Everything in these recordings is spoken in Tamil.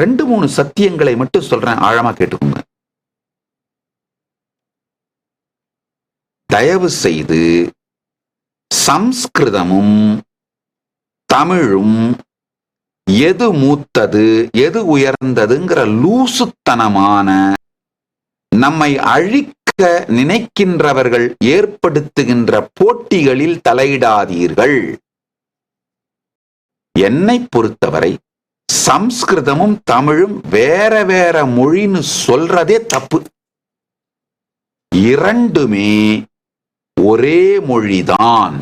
ரெண்டு மூணு சத்தியங்களை மட்டும் சொல்றேன் ஆழமா கேட்டுக்கோங்க. தயவு செய்து சம்ஸ்கிருதமும் தமிழும் எது மூத்தது எது உயர்ந்ததுங்கிற லூசுத்தனமான நம்மை அழிக்க நினைக்கின்றவர்கள் ஏற்படுத்துகின்ற போட்டிகளில் தலையிடாதீர்கள். என்னை பொறுத்தவரை சம்ஸ்கிருதமும் தமிழும் வேற வேற மொழின்னு சொல்றதே தப்பு. இரண்டுமே ஒரே மொழிதான்.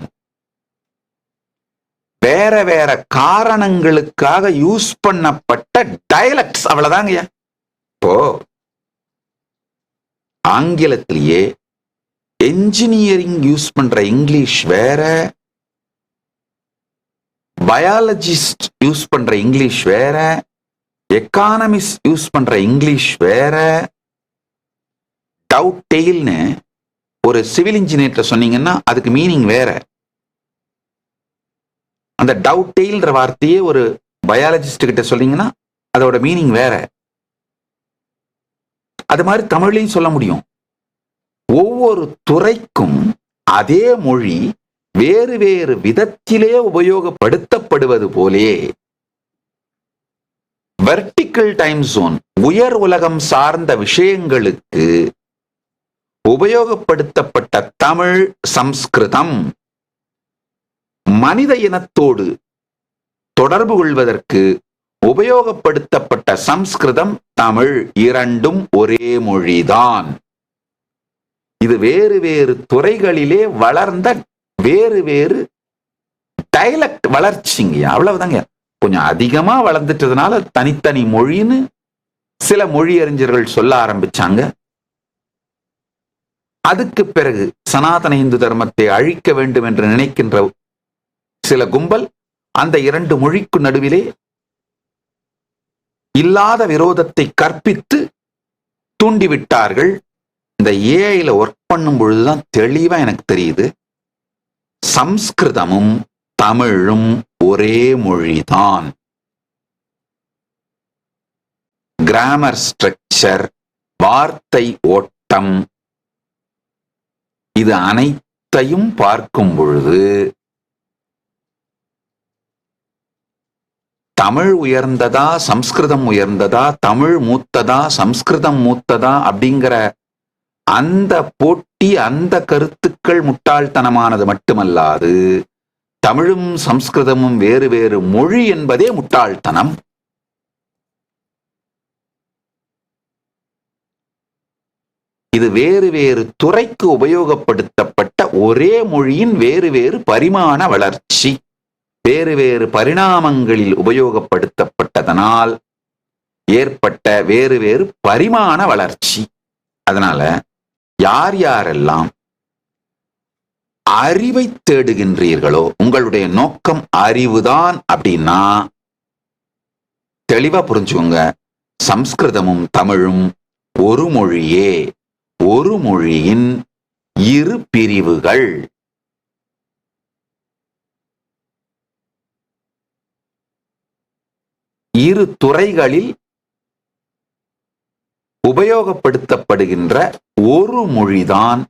வேற வேற காரணங்களுக்காக யூஸ் பண்ணப்பட்ட டயலக்ட்ஸ் அவ்வளவுதாங்க இப்போ ஆங்கிலத்திலேயே என்ஜினியரிங் யூஸ் பண்ற இங்கிலீஷ் வேற பயாலஜிஸ்ட் யூஸ் பண்ற இங்கிலீஷ் வேற எக்கானமிஸ்ட் யூஸ் பண்ற இங்கிலீஷ் வேற. டவுட் டெய்ல்னு ஒரு சிவில் இன்ஜினியர்ட்ட சொன்னீங்கன்னா அதுக்கு மீனிங் வேற. அந்த டவுட் டெய்ல்ன்ற வார்த்தையே ஒரு பயாலஜிஸ்ட் கிட்ட சொன்னீங்கன்னா அதோட மீனிங் வேற. அது மாதிரி தமிழ்லையும் சொல்ல முடியும். ஒவ்வொரு துறைக்கும் அதே மொழி வேறு வேறு விதத்திலே உபயோகப்படுத்தப்படுவது போலே. வெர்டிக்கல் டைம் ஜோன் உயர் உலகம் சார்ந்த விஷயங்களுக்கு உபயோகப்படுத்தப்பட்ட தமிழ் சம்ஸ்கிருதம் மனித இனத்தோடு தொடர்பு கொள்வதற்கு உபயோகப்படுத்தப்பட்ட சம்ஸ்கிருதம் தமிழ் இரண்டும் ஒரே மொழிதான். இது வேறு வேறு துறைகளிலே வளர்ந்த வேறு வேறு டைலக்ட் வளர்ச்சிங்க. அவ்வளவுதாங்க. கொஞ்சம் அதிகமா வளர்ந்துட்டதுனால தனித்தனி மொழின்னு சில மொழி அறிஞர்கள் சொல்ல ஆரம்பிச்சாங்க. அதுக்கு பிறகு சனாதன இந்து தர்மத்தை அழிக்க வேண்டும் என்று நினைக்கின்ற சில கும்பல் அந்த இரண்டு மொழிக்கு நடுவிலே இல்லாத விரோதத்தை கற்பித்து தூண்டிவிட்டார்கள். இந்த ஏஐல ஒர்க் பண்ணும் பொழுதுதான் தெளிவா எனக்கு தெரியுது. சம்ஸ்கிருதமும் தமிழும் ஒரே மொழிதான். கிராமர் ஸ்ட்ரக்சர் வார்த்தை ஓட்டம் இது அனைத்தையும் பார்க்கும் பொழுது தமிழ் உயர்ந்ததா சம்ஸ்கிருதம் உயர்ந்ததா தமிழ் மூத்ததா சம்ஸ்கிருதம் மூத்ததா அப்படிங்கிற அந்த போட்டி அந்த கருத்துக்கள் முட்டாள்தனமானது மட்டுமல்லாது தமிழும் சம்ஸ்கிருதமும் வேறு வேறு மொழி என்பதே முட்டாள்தனம். இது வேறு வேறு துறைக்கு உபயோகப்படுத்தப்பட்ட ஒரே மொழியின் வேறு வேறு பரிமாண வளர்ச்சி. வேறு வேறு பரிணாமங்களில் உபயோகப்படுத்தப்பட்டதனால் ஏற்பட்ட வேறு வேறு பரிமாண வளர்ச்சி. அதனால யார் யாரெல்லாம் அறிவை தேடுகின்றீர்களோ உங்களுடைய நோக்கம் அறிவுதான் அப்படின்னா தெளிவா புரிஞ்சுக்கோங்க. சம்ஸ்கிருதமும் தமிழும் ஒரு மொழியே ஒரு மொழியின் இரு பிரிவுகள். இரு துறைகளில் உபயோகப்படுத்தப்படுகின்ற ஒரு மொழிதான்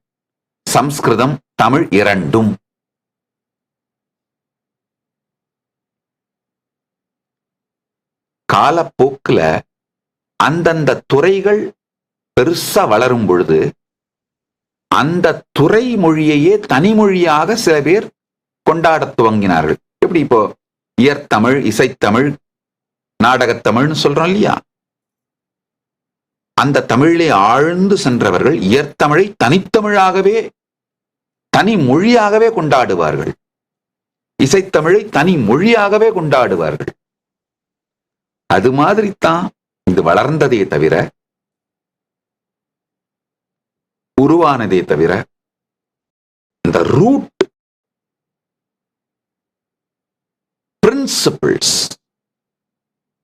சம்ஸ்கிருதம் தமிழ் இரண்டும். காலப்போக்குல அந்தந்த துறைகள் பெருசா வளரும் பொழுது அந்த துறை மொழியையே தனிமொழியாக சில பேர் கொண்டாட துவங்கினார்கள். எப்படி இப்போ இயற்தமிழ் இசைத்தமிழ் நாடகத்தமிழ்னு சொல்றோம் இல்லையா? அந்த தமிழிலே ஆழ்ந்து சென்றவர்கள் இயற்தமிழை தனித்தமிழாகவே தனி மொழியாகவே கொண்டாடுவார்கள். இசைத்தமிழை தனி மொழியாகவே கொண்டாடுவார்கள். அது மாதிரி தான் இது வளர்ந்ததே தவிர உருவானதே தவிர இந்த ரூட் பிரின்சிபிள்ஸ்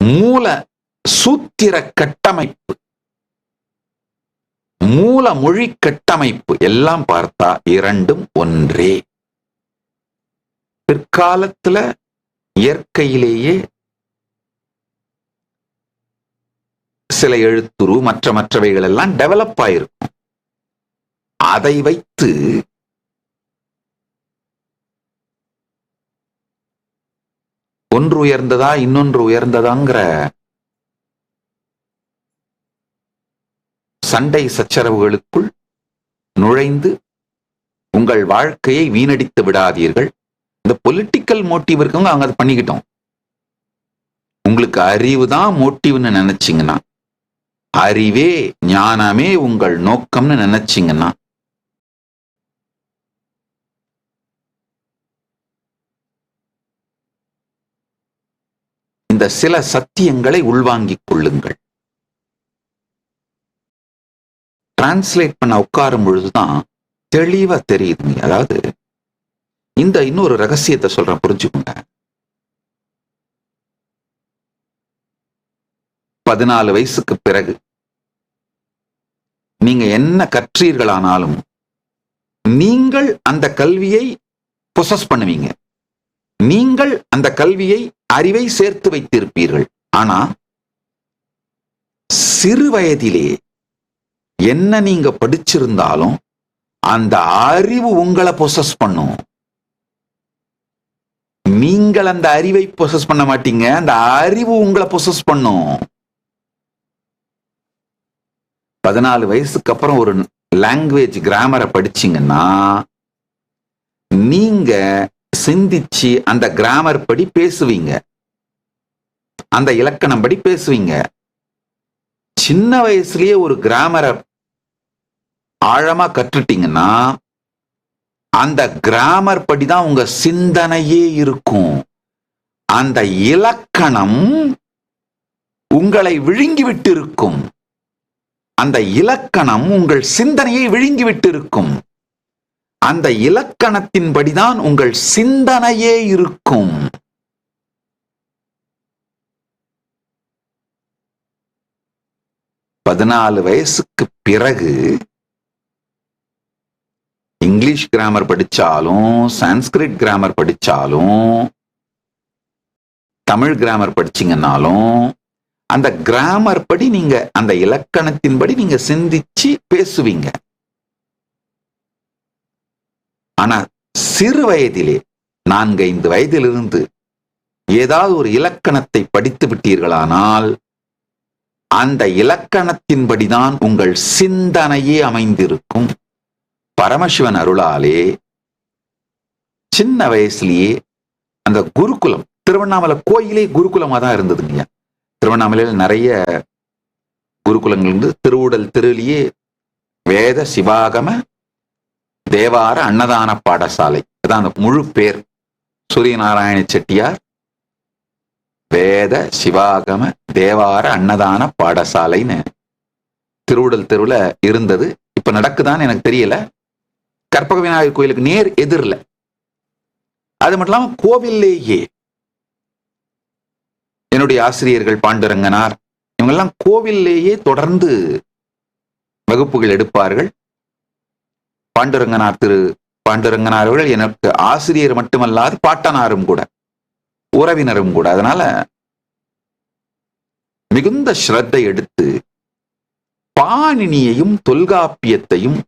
மூல சூத்திர கட்டமைப்பு மூல மொழி கட்டமைப்பு எல்லாம் பார்த்தா இரண்டும் ஒன்றே. பிற்காலத்துல இயற்கையிலேயே சில எழுத்துரு மற்ற மற்றவைகள் எல்லாம் டெவலப் ஆயிருக்கும். அதை வைத்து ஒன்று உயர்ந்ததா இன்னொன்று உயர்ந்ததாங்கிற சண்டை சச்சரவுகளுக்குள் நுழைந்து உங்கள் வாழ்க்கையை வீணடித்து விடாதீர்கள். இந்த பொலிட்டிக்கல் மோட்டிவ் இருக்கவங்க அவங்க அதை பண்ணிக்கிட்டோம். உங்களுக்கு அறிவு தான் மோட்டிவ்னு நினைச்சிங்கன்னா அறிவே ஞானமே உங்கள் நோக்கம்னு நினைச்சிங்கன்னா இந்த சில சத்தியங்களை உள்வாங்கிக் கொள்ளுங்கள். டிரான்ஸ்லேட் பண்ண உட்காரும் பொழுதுதான் தெளிவா தெரியுதுங்க அதாவது இந்த இன்னொரு ரகசியத்தை சொல்றேன் புரிஞ்சுக்கோங்க. பதினாலு வயசுக்கு பிறகு நீங்க என்ன கற்றீர்களானாலும் நீங்கள் அந்த கல்வியை பொசஸ் பண்ணுவீங்க. நீங்கள் அந்த கல்வியை அறிவை சேர்த்து வைத்திருப்பீர்கள். ஆனா சிறு வயதிலேயே என்ன நீங்க படிச்சிருந்தாலும் அந்த அறிவு உங்களை பொசஸ் பண்ணும். நீங்கள் அந்த அறிவை பொசஸ் பண்ண மாட்டீங்க அந்த அறிவு உங்களை பொசஸ் பண்ணும். பதினாலு வயசுக்கு அப்புறம் ஒரு லாங்குவேஜ் கிராமரை படிச்சீங்கன்னா நீங்க சிந்திச்சு அந்த கிராமர் படி பேசுவீங்க. அந்த இலக்கணம் படி பேசுவீங்க. சின்ன வயசுலயே ஒரு கிராமரை ஆழமா கற்றுட்டீங்கன்னா அந்த கிராமர் படி தான் உங்க சிந்தனையே இருக்கும். அந்த இலக்கணம் உங்களை விழுங்கிவிட்டு இருக்கும் அந்த இலக்கணம் உங்கள் சிந்தனையை விழுங்கிவிட்டு இருக்கும் அந்த இலக்கணத்தின்படிதான் உங்கள் சிந்தனையே இருக்கும். பதினாலு வயசுக்கு பிறகு இங்கிலீஷ் கிராமர் படிச்சாலும் சான்ஸ்கிரிட் கிராமர் படிச்சாலும் தமிழ் கிராமர் படிச்சீங்கன்னாலும் அந்த கிராமர் படி நீங்க அந்த இலக்கணத்தின்படி நீங்க சிந்திச்சு பேசுவீங்க. ஆனா சிறு வயதிலே நான்கு ஐந்து வயதிலிருந்து ஏதாவது ஒரு இலக்கணத்தை படித்து விட்டீர்களானால் அந்த இலக்கணத்தின்படிதான் உங்கள் சிந்தனையே அமைந்திருக்கும். பரமசிவன் அருளாலே சின்ன வயசுலயே அந்த குருகுலம் திருவண்ணாமலை கோயிலே குருகுலமா தான் இருந்ததுங்க. திருவண்ணாமலையில் நிறைய குருகுலங்கள் இருந்து திருவுடல் திருளியே வேத சிவாகம தேவார அன்னதான பாடசாலை. அதான் அந்த முழு பேர். சூரியநாராயண செட்டியார் வேத சிவாகம தேவார அன்னதான பாடசாலைன்னு திருவுடல் தெருவுல இருந்தது. இப்ப நடக்குதான்னு எனக்கு தெரியல. கற்பக விநாயகர் கோயிலுக்கு நேர் எதிரில். அது மட்டும் இல்லாமல் கோவில்லேயே என்னுடைய ஆசிரியர்கள் பாண்டுரங்கனார் இவங்கெல்லாம் கோவில்லேயே தொடர்ந்து வகுப்புகள் எடுப்பார்கள். பாண்டுரங்கனார் திரு பாண்டுரங்கனார் அவர்கள் எனக்கு ஆசிரியர் மட்டுமல்லாது பாட்டனாரும் கூட. உறவினரும் கூட. அதனால மிகுந்த ஸ்ரத்தை எடுத்து பாணினியையும் தொல்காப்பியத்தையும்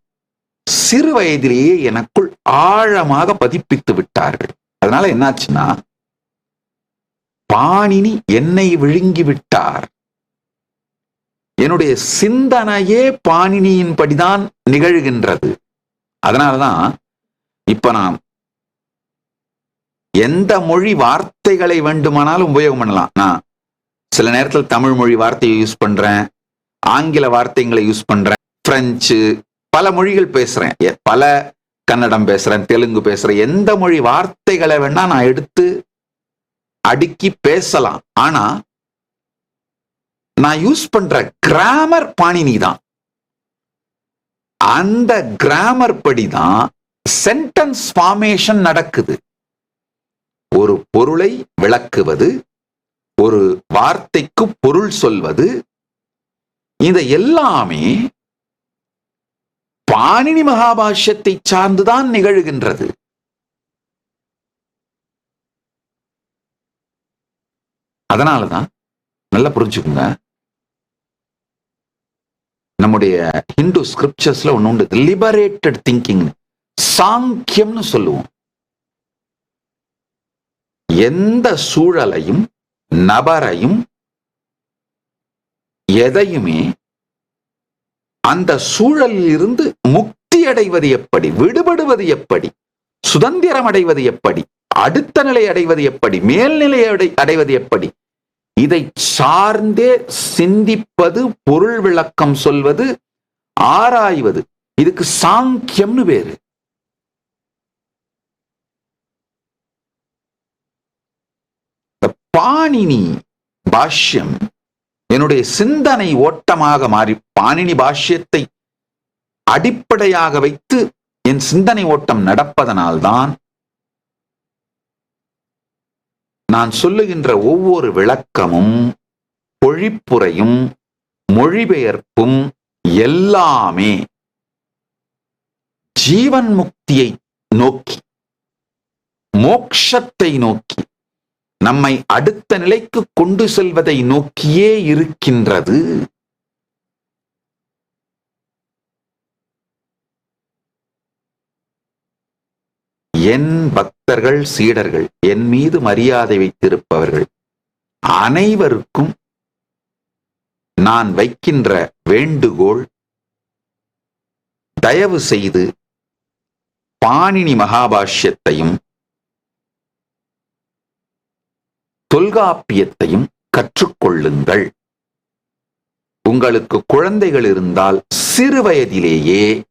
சிறு வயதிலேயே எனக்குள் ஆழமாக பதிப்பித்து விட்டார்கள். அதனால என்னாச்சுன்னா பாணினி என்னை விழுங்கி விட்டார். என்னுடைய சிந்தனையே பாணினியின்படிதான் நிகழ்கின்றது. அதனாலதான் இப்ப நான் எந்த மொழி வார்த்தைகளை வேண்டுமானாலும் உபயோகம் பண்ணலாம். நான் சில நேரத்தில் தமிழ் மொழி வார்த்தையை யூஸ் பண்றேன் ஆங்கில வார்த்தைகளை யூஸ் பண்றேன் பிரெஞ்சு பல மொழிகள் பேசுறேன். பல கன்னடம் பேசுறேன் தெலுங்கு பேசுறேன். எந்த மொழி வார்த்தைகளை வேணா நான் எடுத்து அடுக்கி பேசலாம். ஆனா நான் யூஸ் பண்ற கிராமர் பாணினி தான். அந்த கிராமர் படிதான் சென்டென்ஸ் ஃபார்மேஷன் நடக்குது. ஒரு பொருளை விளக்குவது ஒரு வார்த்தைக்கு பொருள் சொல்வது இந்த எல்லாமே பாணினி மகாபாஷ்யத்தை சார்ந்துதான் நிகழ்கின்றது. அதனாலதான் நல்லா புரிஞ்சுக்குங்க. நம்முடைய ஹிந்து ஸ்கிரிப்சர்ஸ்ல ஒன்று உண்டு லிபரேட்டட் திங்கிங் சாங்கியம்னு சொல்லுவோம். எந்த சூழலையும் நபரையும் எதையுமே அந்த சூழலில் இருந்து முக்தி அடைவது எப்படி விடுபடுவது எப்படி சுதந்திரம் அடைவது எப்படி அடுத்த நிலை அடைவது எப்படி மேல்நிலை அடை அடைவது எப்படி இதை சார்ந்தே சிந்திப்பது பொருள் விளக்கம் சொல்வது ஆராய்வது இதுக்கு சாங்கியம்னு பேரு இந்த பாணினி பாஷ்யம். என்னுடைய சிந்தனை ஓட்டமாக மாறி பாணினி பாஷ்யத்தை அடிப்படையாக வைத்து என் சிந்தனை ஓட்டம் நடப்பதனால்தான் நான் சொல்லுகின்ற ஒவ்வொரு விளக்கமும் பொழிப்புரையும் மொழிபெயர்ப்பும் எல்லாமே ஜீவன் முக்தியை நோக்கி மோக்ஷத்தை நோக்கி நம்மை அடுத்த நிலைக்கு கொண்டு செல்வதை நோக்கியே இருக்கின்றது. என் பக்தர்கள் சீடர்கள் என் மீது மரியாதை வைத்திருப்பவர்கள் அனைவருக்கும் நான் வைக்கின்ற வேண்டுகோள் தயவு செய்து பாணினி மகாபாஷ்யத்தையும் தொல்காப்பியத்தையும் கற்றுக்கொள்ளுங்கள். உங்களுக்கு குழந்தைகள் இருந்தால் சிறு வயதிலேயே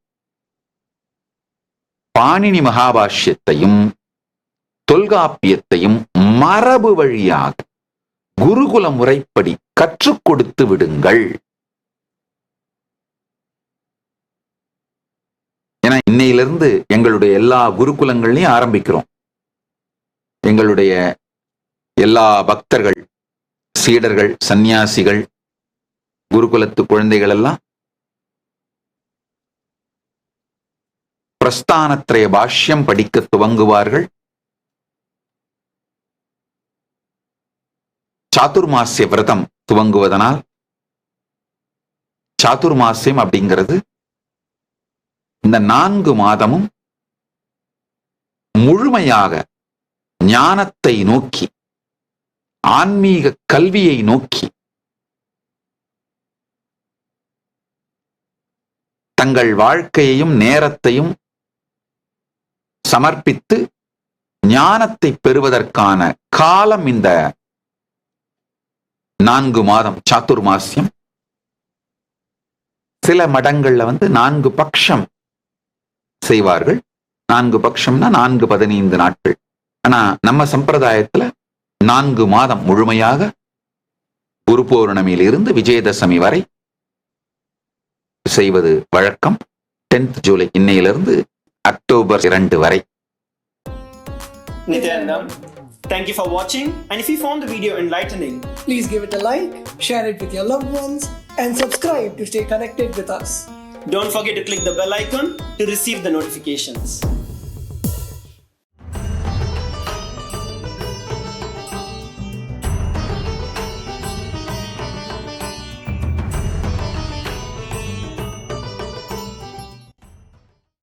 பாணினி மகாபாஷ்யத்தையும் தொல்காப்பியத்தையும் மரபு வழியாக குருகுல முறைப்படி கற்றுக் கொடுத்து விடுங்கள். ஏன்னா இன்னையிலிருந்து எங்களுடைய எல்லா குருகுலங்களையும் ஆரம்பிக்கிறோம். எங்களுடைய எல்லா பக்தர்கள் சீடர்கள் சந்நியாசிகள் குருகுலத்து குழந்தைகள் எல்லாம் பிரஸ்தானத்திரைய பாஷ்யம் படிக்க துவங்குவார்கள். சாதுர்மாசிய விரதம் துவங்குவதனால் சாதுர்மாசியம் அப்படிங்கிறது இந்த நான்கு மாதமும் முழுமையாக ஞானத்தை நோக்கி ஆன்மீக கல்வியை நோக்கி தங்கள் வாழ்க்கையையும் நேரத்தையும் சமர்ப்பித்து ஞானத்தை பெறுவதற்கான காலம் இந்த நான்கு மாதம் சாத்துர்மாசியம். சில மடங்கள்ல வந்து நான்கு பட்சம் செய்வார்கள். நான்கு பட்சம்னா நான்கு பதினைந்து நாட்கள். ஆனா நம்ம சம்பிரதாயத்துல நான்கு மாதம் முழுமையாக குரு பௌர்ணமியிலிருந்து விஜயதசமி வரை செய்வது வழக்கம் டென்த் ஜூலை இன்னையிலிருந்து அக்டோபர் இரண்டு வரை Thank you for watching. And if you found the video enlightening, Please give it a like, share it with your loved ones, and subscribe to stay connected with us. don't forget to click the bell icon to receive the notifications.